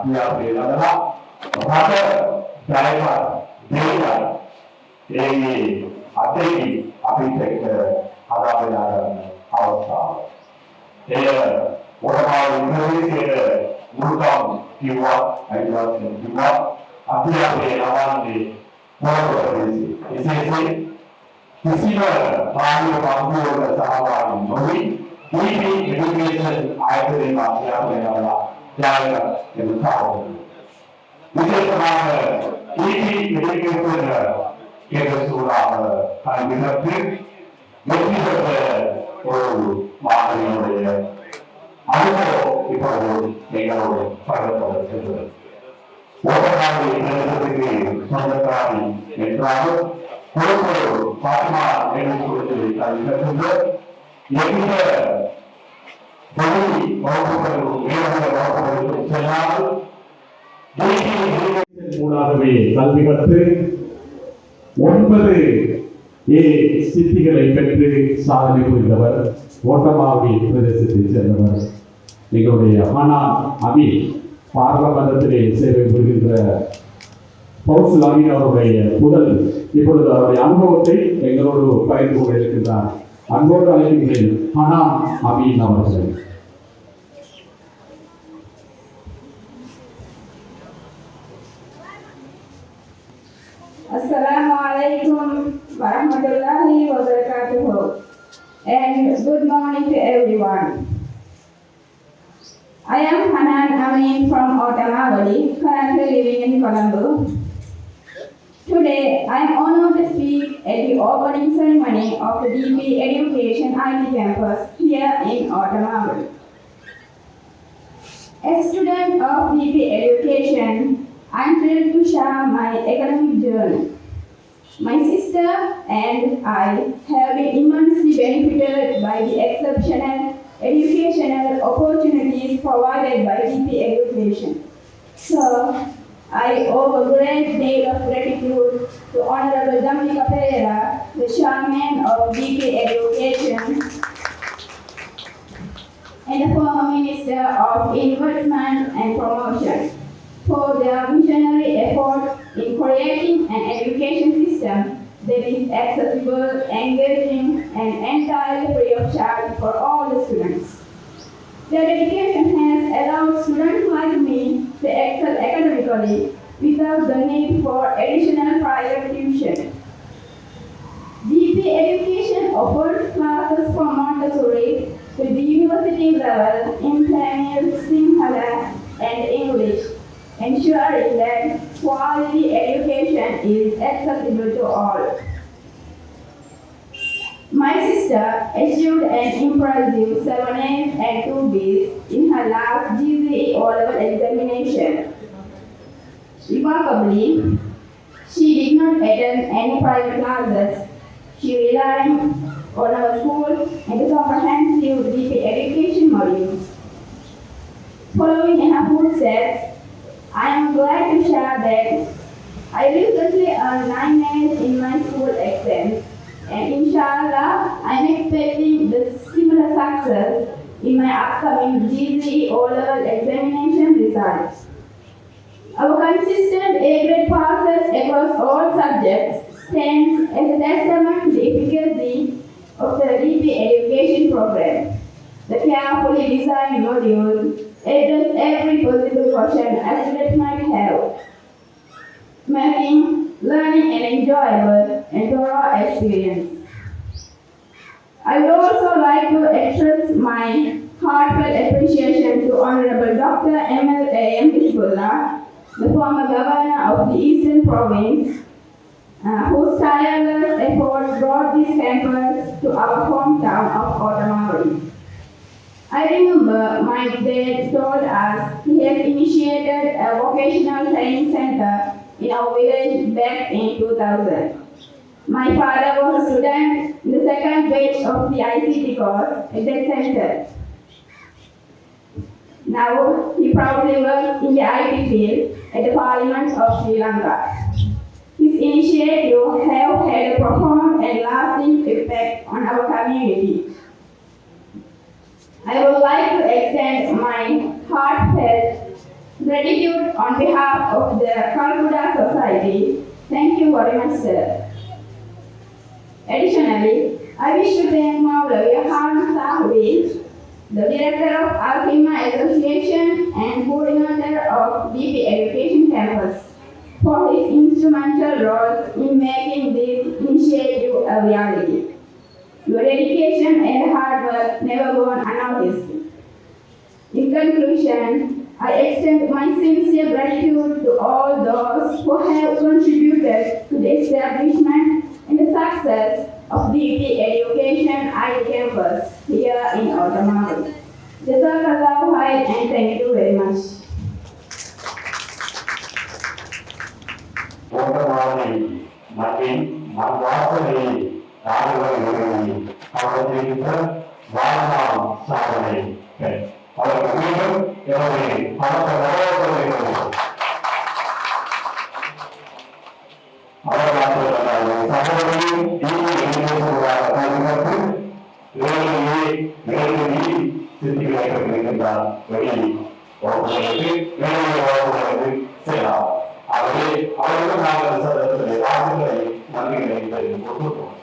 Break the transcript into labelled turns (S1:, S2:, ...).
S1: हे आपल्याला भाकर डाळीभात देवीभात हे अतिथी अपेक्षित அது அப்படியான அவஸ்தா உடம்பால் உணவே செய்த உருக்கம் திவா ஐவாசம் திவா அப்படியே அவாந்து புறப்படுகிறது இசைசை கிறிஸ்தவ பாலிய பங்குள்ள சகவாதி நோய் உயிரை எடுக்கிறது ஆயிரத்தி மாசியாக தியாகம் என்று காரணம் விசேஷமாக நீதி ஒரு மாணவியினுடைய அனுபவம் இப்பொழுது எங்களோடு பகிர்ந்தது ஒவ்வொரு நிறுவனத்துக்கு சொந்தக்காரி என்றாலும் எந்த
S2: மூலாகவே கல்வி கற்று ஒன்பது ஏ சித்திகளை பெற்று சாதனை புரிந்தவர் ஓட்டமாவி பிரதேசத்தை சேர்ந்தவர். எங்களுடைய ஹனான் அபி பார்லமன்றத்திலே சேவை புரிகின்ற பௌசல் அமீன் அவருடைய முதல் இப்பொழுது அவருடைய அனுபவத்தை எங்களோடு பகிர்ந்து கொள்ள இருக்கின்றார் அன்போடு அழைக்கின்றேன் ஹனா அமீன் அவர்கள்.
S3: Assalamu alaikum warahmatullahi wabarakatuh and good morning to everyone. I am Hanan Amin from Otamavali, currently living in Colombo. Today, I am honored to speak at the opening ceremony of the DP Education IT campus here in Otamavali. A student of DP Education, I am thrilled to share my academic journey. My sister and I have been immensely benefited by the exceptional educational opportunities provided by DP Education. So, I owe a great deal of gratitude to Honorable Dominica Pereira, the chairman of DP Education, and the former Minister of Investment and Promotion for their visionary efforts in creating an education system that is accessible, engaging, and entirely free of charge for all the students. Their dedication has allowed students like me to excel academically without the need for additional private tuition. DP Education offers classes from Montessori to the university level in Tamil, Sinhala, and English, ensuring that quality education is accessible to all. My sister achieved an impressive 7 A's and 2 B's in her last GCE O-level examination. Remarkably, she did not attend any private classes. She relied on our school and the comprehensive DP education modules. Following in her footsteps, I am glad to share that I recently earned 9 A's in my school exams and inshallah I am expecting the similar success in my upcoming GCE O-level examination results. Our consistent A-grade passes across all subjects stands as a testament to the efficacy of the DP education program. The carefully designed modules address every possible question a student might have, making learning an enjoyable and thorough experience. I would also like to express my heartfelt appreciation to Honorable Dr. M.L. A.M. The former governor of the Eastern Province, uh, whose tireless efforts brought this campus to our hometown of Otamari. I remember my dad told us he had initiated a vocational training center in our village back in 2000. My father was a student in the second batch of the ICT course at that center. Now he proudly works in the IT field at the Parliament of Sri Lanka. His initiative have had a profound and lasting effect on our community. I would like to extend my heartfelt gratitude on behalf of the Calcutta Society. Thank you very much, sir. Additionally, I wish to thank Maulavi Harun Sahawi, the director of Alpima Association and coordinator of DP Education Campus, for his instrumental role in making this initiative a reality. Your dedication and hard work never gone unnoticed. In conclusion, I extend my sincere gratitude to all those who have contributed to the establishment and the success of DP Education IT Campus here in Otamaru. Jazakallah khair and thank you very much.
S1: ஓட்டமாவை மற்றும் ஆறுகளை எழுதி அவர் தெரிவித்த வாழ்நாள் சாதனை அதற்கு மீண்டும் எனவே பணத்தை நிறைவேற்ற வேண்டும் அவர் மாற்றுகிறார் சகோதரியும் நீதி செய்யலாம் ஆகவே அவர்கள் நாங்கள் சதத்தை வாக்குகளை நம்பிக்கை ஒத்துக்கொள்வோம்